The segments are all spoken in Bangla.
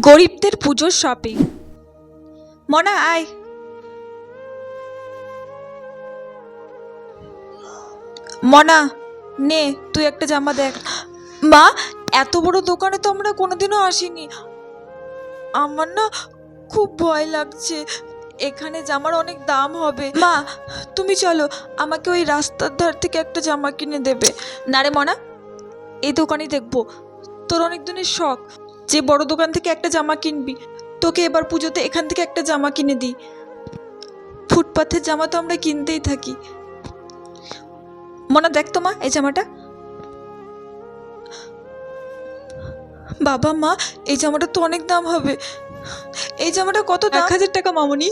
গরিবদের পুজোর শপিং মনা, আয়। মনা, নে, তুই একটা জামা দেখ। মা, এত বড় দোকানে তো আমরা কোনোদিনও আসিনি। আমার না খুব ভয় লাগছে। এখানে জামার অনেক দাম হবে। মা, তুমি চলো, আমাকে ওই রাস্তার ধার থেকে একটা জামা কিনে দেবে। না রে মনা, এই দোকানেই দেখব। তোর অনেক দিনের শখ। যে বড় দোকান থেকে একটা জামা কিনবি তোকে এবার পুজোতে এখান থেকে একটা জামা কিনে দিই। ফুটপাথের জামা তো আমরা কিনতেই থাকি। মনে দেখ তো মা এই জামাটা। বাবা মা এই জামাটা তো অনেক দাম হবে। এই জামাটা কত এক হাজার টাকা মামনি।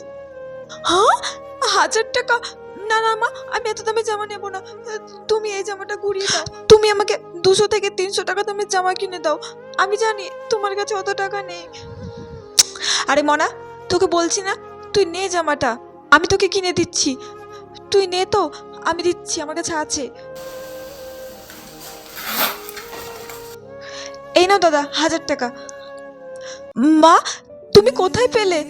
হ্যাঁ? হাজার টাকা? না না মা আমি এত দামে জামা নেব না। তুমি এই জামাটা ঘুরিয়ে দাও। তুমি আমাকে দুশো থেকে তিনশো টাকা দামের জামা কিনে দাও। আমি জানি তোমার কাছে অত টাকা নেই। আরে মনা, তোকে বলছি না, তুই নে জামাটা। আমি তোকে কিনে দিচ্ছি। তুই নে তো, আমি দিচ্ছি, আমার কাছে আছে। এই নাও দাদা, হাজার টাকা। মা, তুমি কোথায় পেলে?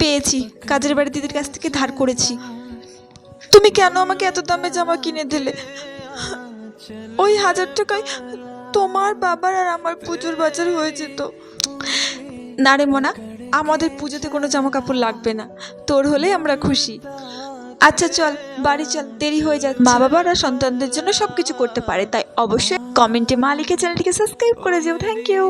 পেয়েছি, কাজের বাড়ি দিদির কাছ থেকে ধার করেছি। তুমি কেন আমাকে এত দামে জামা কিনে দিলে? ওই হাজার টাকায় তোমার বাবার আর আমার পুজোর বাজার হয়ে যেত। না রে মোনা, আমাদের পুজোতে কোনো জামা কাপড় লাগবে না। তোর হলে আমরা খুশি। আচ্ছা চল, বাড়ি চল, দেরি হয়ে যাক মা বাবারা সন্তানদের জন্য সবকিছু করতে পারে, তাই অবশ্যই কমেন্টে মালিকের চ্যানেলটিকে সাবস্ক্রাইব করে যেও। Thank you.